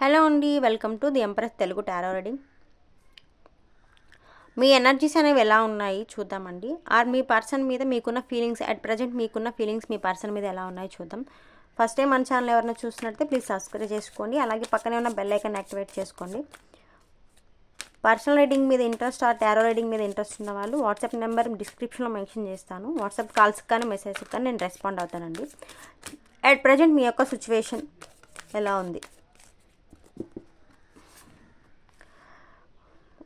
Hello అండి welcome to the Empress Telugu tarot reading me energies అనేవి ఎలా ఉన్నాయి చూద్దామండి. ఆర్ మీ పర్సన్ మీద మీకున్న ఫీలింగ్స్ అట్ ప్రజెంట్ మీకున్న ఫీలింగ్స్ మీ పర్సన్ మీద ఎలా ఉన్నాయి చూద్దాం. ఫస్ట్ టైం మన ఛానల్ ఎవరైనా చూసినట్లయితే ప్లీజ్ సబ్స్క్రైబ్ చేసుకోండి అలాగే పక్కనే ఉన్న బెల్ ఐకాన్ యాక్టివేట్ చేసుకోండి. పర్సనల్ రైడింగ్ మీద ఇంట్రెస్ట్ ఆర్ టారో రైడింగ్ మీద ఇంట్రెస్ట్ ఉన్న వాళ్ళు వాట్సాప్ నెంబర్ డిస్క్రిప్షన్లో మెన్షన్ చేస్తాను. వాట్సాప్ కాల్స్ కానీ మెసేజ్కి కానీ నేను రెస్పాండ్ అవుతానండి. అట్ ప్రజెంట్ మీ యొక్క సిచ్యువేషన్ ఎలా ఉంది?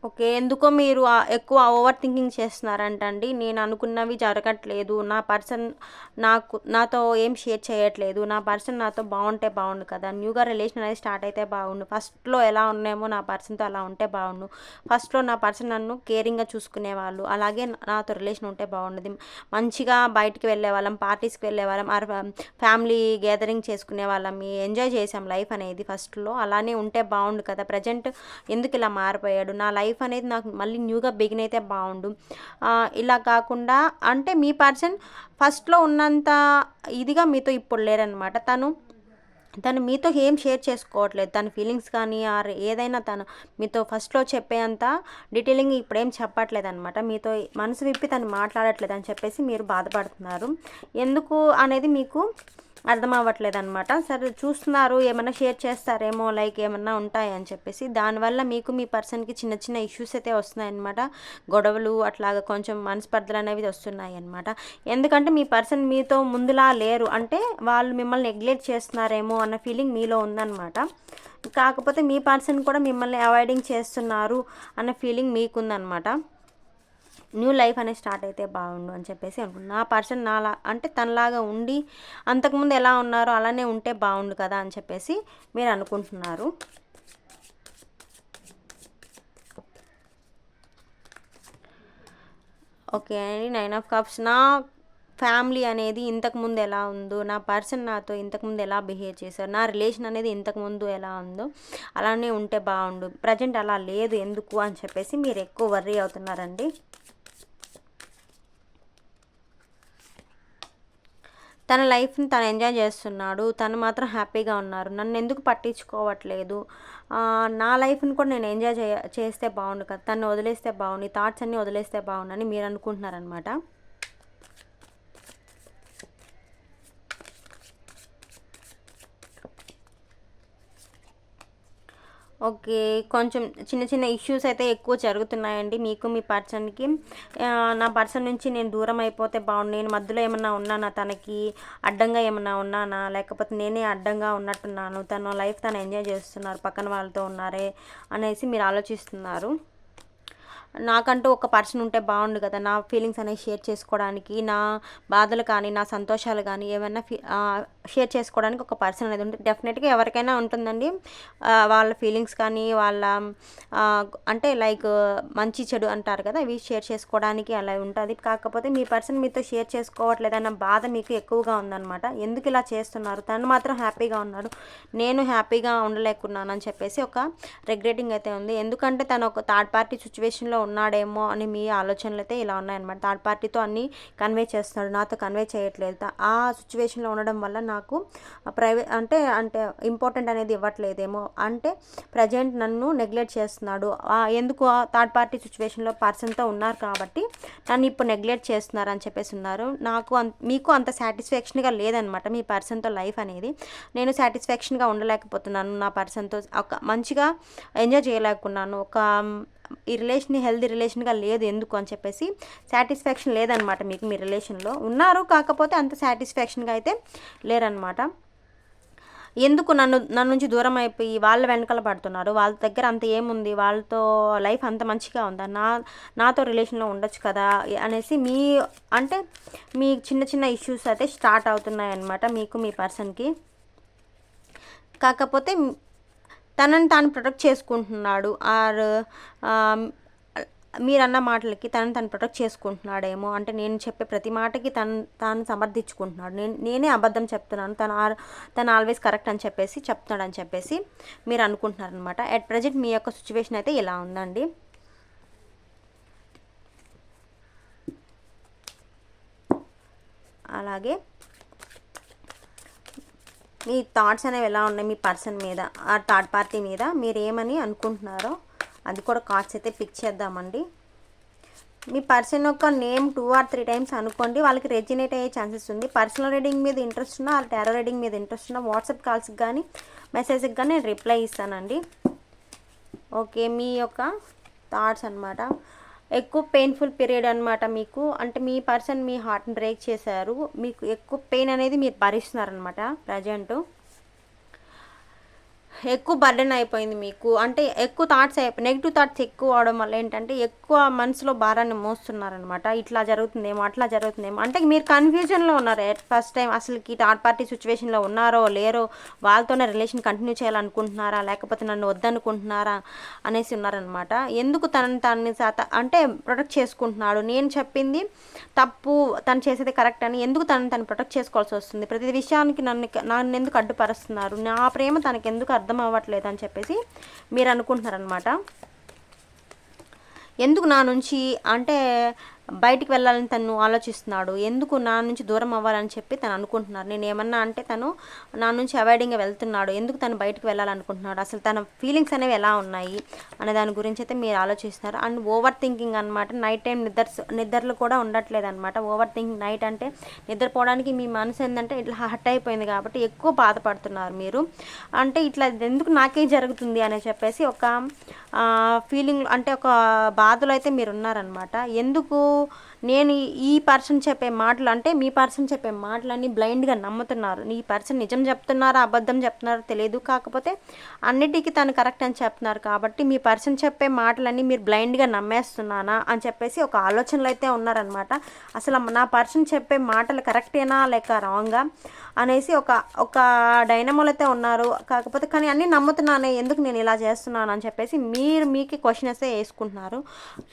ఓకే ఎందుకో మీరు ఎక్కువ ఓవర్ థింకింగ్ చేస్తున్నారంటండి. నేను అనుకున్నవి జరగట్లేదు. నా పర్సన్ నాకు నాతో ఏం షేర్ చేయట్లేదు. నా పర్సన్ నాతో బాగుంటే బాగుండు కదా. న్యూగా రిలేషన్ అనేది స్టార్ట్ అయితే బాగుండు ఫస్ట్లో ఎలా ఉన్నామో నా పర్సన్తో అలా ఉంటే బాగుండు ఫస్ట్లో నా పర్సన్ నన్ను కేరింగ్గా చూసుకునేవాళ్ళు. అలాగే నాతో రిలేషన్ ఉంటే బాగుండదు మంచిగా బయటికి వెళ్ళే వాళ్ళం పార్టీస్కి వెళ్ళే వాళ్ళం ఆర్ ఫ్యామిలీ గ్యాదరింగ్ చేసుకునే వాళ్ళం ఎంజాయ్ చేసాం లైఫ్ అనేది ఫస్ట్లో. అలానే ఉంటే బాగుండు కదా. ప్రజెంట్ ఎందుకు ఇలా మారిపోయాడు? నా లైఫ్ లైఫ్ అనేది నాకు మళ్ళీ న్యూగా బిగిన్ అయితే బాగుండు. ఇలా కాకుండా అంటే మీ పర్సన్ ఫస్ట్లో ఉన్నంత ఇదిగా మీతో ఇప్పుడు లేరనమాట తను తను మీతో ఏం షేర్ చేసుకోవట్లేదు. తన ఫీలింగ్స్ కానీ ఆర్ ఏదైనా తను మీతో ఫస్ట్లో చెప్పేంత డీటెయిలింగ్ ఇప్పుడేం చెప్పట్లేదు అనమాట మీతో మనసు విప్పి తను మాట్లాడట్లేదు అని చెప్పేసి మీరు బాధపడుతున్నారు. ఎందుకు అనేది మీకు అర్థం అవ్వట్లేదు అనమాట సరే చూస్తున్నారు ఏమైనా షేర్ చేస్తారేమో లైక్ ఏమన్నా ఉంటాయని చెప్పేసి. దానివల్ల మీకు మీ పర్సన్కి చిన్న చిన్న ఇష్యూస్ అయితే వస్తున్నాయన్నమాట. గొడవలు అట్లాగా కొంచెం మనస్పర్ధలు అనేవి వస్తున్నాయి అనమాట ఎందుకంటే మీ పర్సన్ మీతో ముందులా లేరు. అంటే వాళ్ళు మిమ్మల్ని నెగ్లెక్ట్ చేస్తున్నారేమో అన్న ఫీలింగ్ మీలో ఉందన్నమాట. కాకపోతే మీ పర్సన్ కూడా మిమ్మల్ని అవాయిడింగ్ చేస్తున్నారు అన్న ఫీలింగ్ మీకుందనమాట న్యూ లైఫ్ అనేది స్టార్ట్ అయితే బాగుండు అని చెప్పేసి అనుకున్నాను నా పర్సన్ నాలా అంటే తనలాగా ఉండి అంతకుముందు ఎలా ఉన్నారో అలానే ఉంటే బాగుండు కదా అని చెప్పేసి మీరు అనుకుంటున్నారు. ఓకే అండి నైన్ ఆఫ్ కప్స్. నా ఫ్యామిలీ అనేది ఇంతకుముందు ఎలా ఉందో నా పర్సన్ నాతో ఇంతకుముందు ఎలా బిహేవ్ చేశారు నా రిలేషన్ అనేది ఇంతకుముందు ఎలా ఉందో అలానే ఉంటే బాగుండు. ప్రజెంట్ అలా లేదు ఎందుకు అని చెప్పేసి మీరు ఎక్కువ వర్రీ అవుతున్నారండి. తన లైఫ్ని తను ఎంజాయ్ చేస్తున్నాడు. తను మాత్రం హ్యాపీగా ఉన్నారు. నన్ను ఎందుకు పట్టించుకోవట్లేదు? నా లైఫ్ని కూడా నేను ఎంజాయ్ చే చేస్తే బాగుండు కదా. తను వదిలేస్తే బాగుండు. థాట్స్ అన్నీ వదిలేస్తే బాగుండు అని మీరు అనుకుంటున్నారనమాట ఓకే కొంచెం చిన్న చిన్న ఇష్యూస్ అయితే ఎక్కువ జరుగుతున్నాయండి మీకు మీ పర్సన్కి. నా పర్సన్ నుంచి నేను దూరం అయిపోతే బాగుండు నేను మధ్యలో ఏమన్నా ఉన్నానా తనకి? అడ్డంగా ఏమన్నా ఉన్నానా? లేకపోతే నేనే అడ్డంగా ఉన్నట్టున్నాను తన లైఫ్ తను ఎంజాయ్ చేస్తున్నారు పక్కన వాళ్ళతో ఉన్నారే అనేసి మీరు ఆలోచిస్తున్నారు. నాకంటూ ఒక పర్సన్ ఉంటే బాగుండు కదా. నా ఫీలింగ్స్ అనేవి షేర్ చేసుకోవడానికి నా బాధలు కానీ నా సంతోషాలు కానీ ఏమైనా ఫీ షేర్ చేసుకోవడానికి ఒక పర్సన్ అనేది ఉంటుంది డెఫినెట్గా ఎవరికైనా ఉంటుందండి. వాళ్ళ ఫీలింగ్స్ కానీ వాళ్ళ అంటే లైక్ మంచి చెడు అంటారు కదా ఇవి షేర్ చేసుకోవడానికి అలా ఉంటుంది. కాకపోతే మీ పర్సన్ మీతో షేర్ చేసుకోవట్లేదన్న బాధ మీకు ఎక్కువగా ఉందన్నమాట. ఎందుకు ఇలా చేస్తున్నారు? తను మాత్రం హ్యాపీగా ఉన్నాడు. నేను హ్యాపీగా ఉండలేకున్నాను అని చెప్పేసి ఒక రిగ్రెటింగ్ అయితే ఉంది. ఎందుకంటే తను ఒక థర్డ్ పార్టీ సిచ్యువేషన్లో ఉన్నాడేమో అని మీ ఆలోచనలు అయితే ఇలా ఉన్నాయన్నమాట. థర్డ్ పార్టీతో అన్నీ కన్వే చేస్తున్నాడు. నాతో కన్వే చేయట్లేదు. ఆ సిచ్యువేషన్లో ఉండడం వల్ల నాకు ప్రైవేట్ అంటే అంటే ఇంపార్టెంట్ అనేది ఇవ్వట్లేదేమో. అంటే ప్రజెంట్ నన్ను నెగ్లెక్ట్ చేస్తున్నాడు. ఆ, ఎందుకు థర్డ్ పార్టీ సిచ్యువేషన్లో పర్సన్తో ఉన్నారు కాబట్టి నన్ను ఇప్పుడు నెగ్లెక్ట్ చేస్తున్నారు అని చెప్పేసి ఉన్నారు. నాకు అంత మీకు అంత సాటిస్ఫాక్షన్గా లేదనమాట మీ పర్సన్తో లైఫ్ అనేది. నేను సాటిస్ఫాక్షన్గా ఉండలేకపోతున్నాను నా పర్సన్తో ఒక మంచిగా ఎంజాయ్ చేయలేకున్నాను. ఒక ఈ రిలేషన్ హెల్దీ రిలేషన్గా లేదు ఎందుకు అని చెప్పేసి సాటిస్ఫాక్షన్ లేదనమాట మీకు మీ రిలేషన్లో ఉన్నారు కాకపోతే అంత సాటిస్ఫాక్షన్గా అయితే లేరనమాట ఎందుకు నన్ను నన్ను నుంచి దూరం అయిపోయి వాళ్ళ వెనకాల పడుతున్నారు? వాళ్ళ దగ్గర అంత ఏముంది? వాళ్ళతో లైఫ్ అంత మంచిగా ఉందా? నా నాతో రిలేషన్లో ఉండొచ్చు కదా? అనేసి మీ అంటే మీ చిన్న చిన్న ఇష్యూస్ అయితే స్టార్ట్ అవుతున్నాయి అన్నమాట మీకు మీ పర్సన్కి కాకపోతే తనని తాను ప్రొటెక్ట్ చేసుకుంటున్నాడు. ఆర్ మీరన్న మాటలకి తనని తను ప్రొటెక్ట్ చేసుకుంటున్నాడేమో. అంటే నేను చెప్పే ప్రతి మాటకి తను తాను సమర్థించుకుంటున్నాడు. నేను నేనే అబద్ధం చెప్తున్నాను. తను ఆర్ తను ఆల్వేస్ కరెక్ట్ అని చెప్పేసి చెప్తున్నాడు అని చెప్పేసి మీరు అనుకుంటున్నారనమాట అట్ ప్రజెంట్ మీ యొక్క సిచ్యువేషన్ అయితే ఇలా ఉందండి. అలాగే మీ థాట్స్ అనేవి ఎలా ఉన్నాయి మీ పర్సన్ మీద ఆ థర్డ్ పార్టీ మీద? మీరు ఏమని అనుకుంటున్నారో అది కూడా కార్డ్స్ అయితే పిక్ చేద్దామండి. మీ పర్సన్ యొక్క name two or three times అనుకోండి వాళ్ళకి రెజినేట్ అయ్యే ఛాన్సెస్ ఉంది. పర్సనల్ రీడింగ్ మీద ఇంట్రెస్ట్ ఉన్నా వాళ్ళ టారో రీడింగ్ మీద ఇంట్రెస్ట్ ఉన్నా వాట్సాప్ కాల్స్కి కానీ మెసేజ్కి కానీ నేను రిప్లై ఇస్తానండి. ఓకే మీ యొక్క థాట్స్ అనమాట ఎక్కువ పెయిన్ఫుల్ పీరియడ్ అనమాట మీకు. అంటే మీ పర్సన్ మీ హార్ట్ని బ్రేక్ చేశారు. మీకు ఎక్కువ పెయిన్ అనేది మీరు భరిస్తున్నారనమాట ప్రజెంటు. ఎక్కువ బర్డెన్ అయిపోయింది మీకు. అంటే ఎక్కువ థాట్స్ అయిపోయి నెగిటివ్ థాట్స్ ఎక్కువ అవడం వల్ల ఏంటంటే ఎక్కువ మనసులో భారాన్ని మోస్తున్నారనమాట ఇట్లా జరుగుతుందేమో అట్లా జరుగుతుందేమో. అంటే మీరు కన్ఫ్యూజన్లో ఉన్నారు? ఫస్ట్ టైం అసలుకి థర్డ్ పార్టీ సిచ్యువేషన్లో ఉన్నారో లేరో? వాళ్ళతోనే రిలేషన్ కంటిన్యూ చేయాలనుకుంటున్నారా? లేకపోతే నన్ను వద్దనుకుంటున్నారా? అనేసి ఉన్నారనమాట ఎందుకు తనని తనని శాత అంటే ప్రొటెక్ట్ చేసుకుంటున్నాడు? నేను చెప్పింది తప్పు తను చేసేది కరెక్ట్ అని ఎందుకు తనని తను ప్రొటెక్ట్ చేసుకోవాల్సి వస్తుంది? ప్రతి విషయానికి నన్ను నన్ను ఎందుకు అడ్డుపరుస్తున్నారు? నా ప్రేమ తనకి ఎందుకు అర్థం అవ్వట్లేదు అని చెప్పేసి మీరు అనుకుంటున్నారనమాట ఎందుకు నా నుంచి? అంటే బయటికి వెళ్ళాలని తను ఆలోచిస్తున్నాడు. ఎందుకు నా నుంచి దూరం అవ్వాలని చెప్పి తను అనుకుంటున్నారు. నేను ఏమన్నా అంటే తను నా నుంచి అవాయిడింగ్గా వెళ్తున్నాడు. ఎందుకు తను బయటికి వెళ్ళాలనుకుంటున్నాడు? అసలు తన ఫీలింగ్స్ అనేవి ఎలా ఉన్నాయి అనే దాని గురించి అయితే మీరు ఆలోచిస్తున్నారు. అండ్ ఓవర్ థింకింగ్ అనమాట నైట్ టైం నిద్ర నిద్రలు కూడా ఉండట్లేదు అనమాట ఓవర్ థింకింగ్ నైట్ అంటే నిద్రపోవడానికి మీ మనసు ఏంటంటే ఇట్లా హట్ అయిపోయింది కాబట్టి ఎక్కువ బాధపడుతున్నారు మీరు. అంటే ఇట్లా ఎందుకు నాకేం జరుగుతుంది అని చెప్పేసి ఒక ఫీలింగ్ అంటే ఒక బాధలో అయితే మీరు ఉన్నారనమాట ఎందుకు నేను ఈ పర్సన్ చెప్పే మాటలు అంటే మీ పర్సన్ చెప్పే మాటలన్నీ బ్లైండ్గా నమ్ముతున్నారు. ఈ పర్సన్ నిజం చెప్తున్నారా అబద్ధం చెప్తున్నారో తెలియదు కాకపోతే అన్నిటికీ తను కరెక్ట్ అని చెప్తున్నారు. కాబట్టి మీ పర్సన్ చెప్పే మాటలన్నీ మీరు బ్లైండ్గా నమ్మేస్తున్నానా అని చెప్పేసి ఒక ఆలోచనలు అయితే ఉన్నారనమాట అసలు నా పర్సన్ చెప్పే మాటలు కరెక్టేనా లేక రాంగా? అనేసి ఒక ఒక డైనమోలు అయితే ఉన్నారు. కాకపోతే కానీ అన్నీ నమ్ముతున్నానే ఎందుకు నేను ఇలా చేస్తున్నాను అని చెప్పేసి మీరు మీకు క్వశ్చన్ వేసుకుంటున్నారు.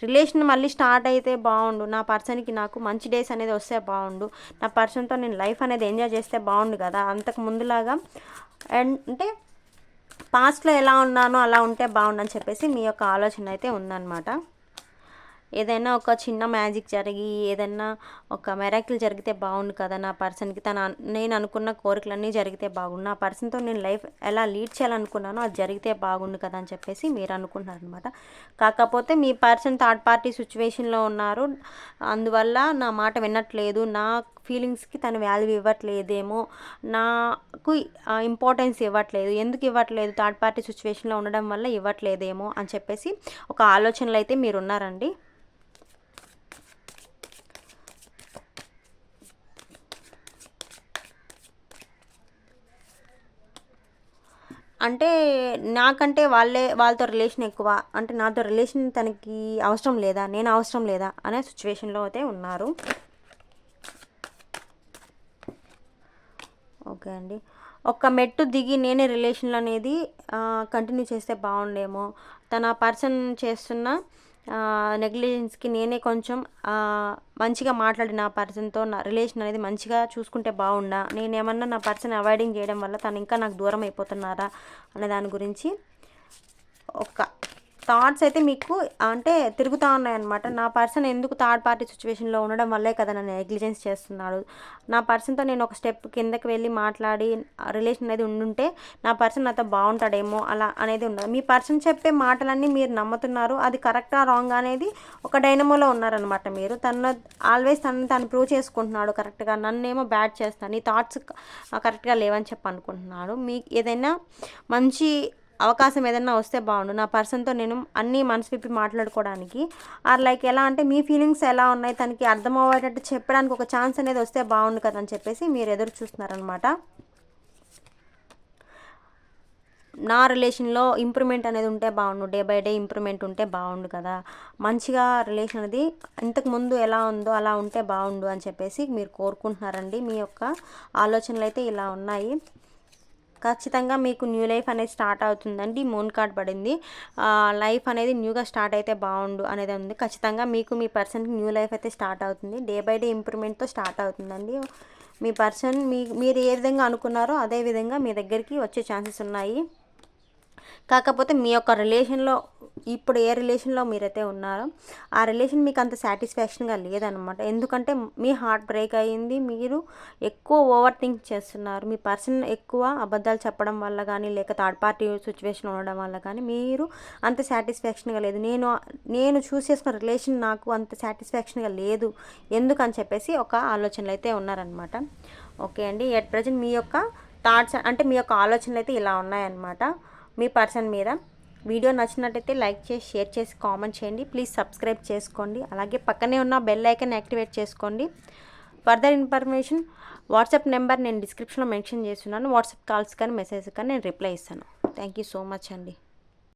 రిలేషన్ మళ్ళీ స్టార్ట్ అయితే బాగుండు. నా పర్సన్కి నాకు మంచి డేస్ అనేది వస్తే బాగుండు. నా పర్సన్తో నేను లైఫ్ అనేది ఎంజాయ్ చేస్తే బాగుండు కదా. అంతకు ముందులాగా అంటే పాస్ట్లో ఎలా ఉన్నానో అలా ఉంటే బాగుండు అని చెప్పేసి మీ యొక్క ఆలోచన అయితే ఉందన్నమాట. ఏదైనా ఒక చిన్న మ్యాజిక్ జరిగి ఏదైనా ఒక మెరాకిల్ జరిగితే బాగుండు కదా నా పర్సన్కి తన నేను అనుకున్న కోరికలన్నీ జరిగితే బాగుండు. నా పర్సన్తో నేను లైఫ్ ఎలా లీడ్ చేయాలనుకున్నానో అది జరిగితే బాగుండు కదా అని చెప్పేసి మీరు అనుకుంటున్నారు అనమాట కాకపోతే మీ పర్సన్ థర్డ్ పార్టీ సిచ్యువేషన్లో ఉన్నారు. అందువల్ల నా మాట వినట్లేదు. నా ఫీలింగ్స్కి తను వాల్యూ ఇవ్వట్లేదేమో. నాకు ఇంపార్టెన్స్ ఇవ్వట్లేదు. ఎందుకు ఇవ్వట్లేదు? థర్డ్ పార్టీ సిచ్యువేషన్లో ఉండడం వల్ల ఇవ్వట్లేదేమో అని చెప్పేసి ఒక ఆలోచనలు అయితే మీరు ఉన్నారండి అంటే నాకంటే వాళ్ళే వాళ్ళతో రిలేషన్ ఎక్కువ. అంటే నాతో రిలేషన్ తనకి అవసరం లేదా? నేను అవసరం లేదా? అనే సిచ్యువేషన్లో అయితే ఉన్నారు. ఓకే అండి. ఒక మెట్టు దిగి నేనే రిలేషన్లు అనేది కంటిన్యూ చేస్తే బాగుండేమో. తన పర్సన్ చేస్తున్న నెగ్లిజెన్స్కి నేనే కొంచెం మంచిగా మాట్లాడి నా పర్సన్తో నా రిలేషన్ అనేది మంచిగా చూసుకుంటే బాగుండా. నేను ఏమన్నా నా పర్సన్ అవాయిడింగ్ చేయడం వల్ల తను ఇంకా నాకు దూరం అయిపోతున్నారా అనే దాని గురించి ఒక థాట్స్ అయితే మీకు అంటే తిరుగుతూ ఉన్నాయన్నమాట. నా పర్సన్ ఎందుకు థర్డ్ పార్టీ సిచ్యువేషన్లో ఉండడం వల్లే కదా నన్ను నెగ్లిజెన్స్ చేస్తున్నాడు. నా పర్సన్తో నేను ఒక స్టెప్ కిందకి వెళ్ళి మాట్లాడి రిలేషన్ అనేది ఉండుంటే నా పర్సన్ నాతో బాగుంటాడేమో అలా అనేది ఉండదు. మీ పర్సన్ చెప్పే మాటలన్నీ మీరు నమ్ముతున్నారు. అది కరెక్టా రాంగ్ అనేది ఒక డైనమోలో ఉన్నారనమాట మీరు. తను ఆల్వేస్ తను తను ప్రూవ్ చేసుకుంటున్నాడు కరెక్ట్గా నన్నేమో బ్యాడ్ చేస్తాను నీ థాట్స్ కరెక్ట్గా లేవని చెప్పి అనుకుంటున్నాడు మీ ఏదైనా మంచి అవకాశం ఏదైనా వస్తే బాగుండు. నా పర్సన్తో నేను అన్నీ మనసు విప్పి మాట్లాడుకోవడానికి. ఆర్ లైక్ ఎలా అంటే మీ ఫీలింగ్స్ ఎలా ఉన్నాయి? తనకి అర్థం అవ్వేటట్టు చెప్పడానికి ఒక ఛాన్స్ అనేది వస్తే బాగుండు కదా అని చెప్పేసి మీరు ఎదురు చూస్తున్నారనమాట నా రిలేషన్లో ఇంప్రూవ్మెంట్ అనేది ఉంటే బాగుండు. డే బై డే ఇంప్రూవ్మెంట్ ఉంటే బాగుండు కదా. మంచిగా రిలేషన్ అనేది ఇంతకు ముందు ఎలా ఉందో అలా ఉంటే బాగుండు అని చెప్పేసి మీరు కోరుకుంటున్నారండి. మీ యొక్క ఆలోచనలు అయితే ఇలా ఉన్నాయి. ఖచ్చితంగా మీకు న్యూ లైఫ్ అనేది స్టార్ట్ అవుతుందండి. మూన్ కార్డ్ పడింది. లైఫ్ అనేది న్యూగా స్టార్ట్ అయితే బాగుండు అనేది ఉంది. ఖచ్చితంగా మీకు మీ పర్సన్కి న్యూ లైఫ్ అయితే స్టార్ట్ అవుతుంది. డే బై డే ఇంప్రూవ్మెంట్తో స్టార్ట్ అవుతుందండి. మీ పర్సన్ మీ మీరు ఏ విధంగా అనుకున్నారో అదే విధంగా మీ దగ్గరికి వచ్చే ఛాన్సెస్ ఉన్నాయి. కాకపోతే మీ యొక్క రిలేషన్లో ఇప్పుడు ఏ రిలేషన్లో మీరైతే ఉన్నారో ఆ రిలేషన్ మీకు అంత సాటిస్ఫాక్షన్గా లేదనమాట ఎందుకంటే మీ హార్ట్ బ్రేక్ అయ్యింది మీరు ఎక్కువ ఓవర్ థింక్ చేస్తున్నారు. మీ పర్సన్ ఎక్కువ అబద్ధాలు చెప్పడం వల్ల కానీ లేక థర్డ్ పార్టీ సిచ్యువేషన్ ఉండడం వల్ల కానీ మీరు అంత సాటిస్ఫాక్షన్గా లేదు. నేను నేను చూస్ చేసుకున్న రిలేషన్ నాకు అంత సాటిస్ఫాక్షన్గా లేదు. ఎందుకని చెప్పేసి ఒక ఆలోచనలు అయితే ఉన్నారనమాట ఓకే అండి. ఎట్ ప్రజెంట్ మీ యొక్క థాట్స్ అంటే మీ యొక్క ఆలోచనలు అయితే ఇలా ఉన్నాయన్నమాట. మీ పర్సన్ మీద. వీడియో నచ్చినట్టయితే లైక్ చేసి షేర్ చేసి కామెంట్ చేయండి. ప్లీజ్ సబ్స్క్రైబ్ చేసుకోండి. అలాగే పక్కనే ఉన్న బెల్ ఐకన్ యాక్టివేట్ చేసుకోండి. ఫర్దర్ ఇన్ఫర్మేషన్ వాట్సాప్ నెంబర్ నేను డిస్క్రిప్షన్లో మెన్షన్ చేస్తున్నాను. వాట్సాప్ కాల్స్ కానీ మెసేజ్ కానీ నేను రిప్లై ఇస్తాను. థ్యాంక్ యూ సో మచ్ అండి.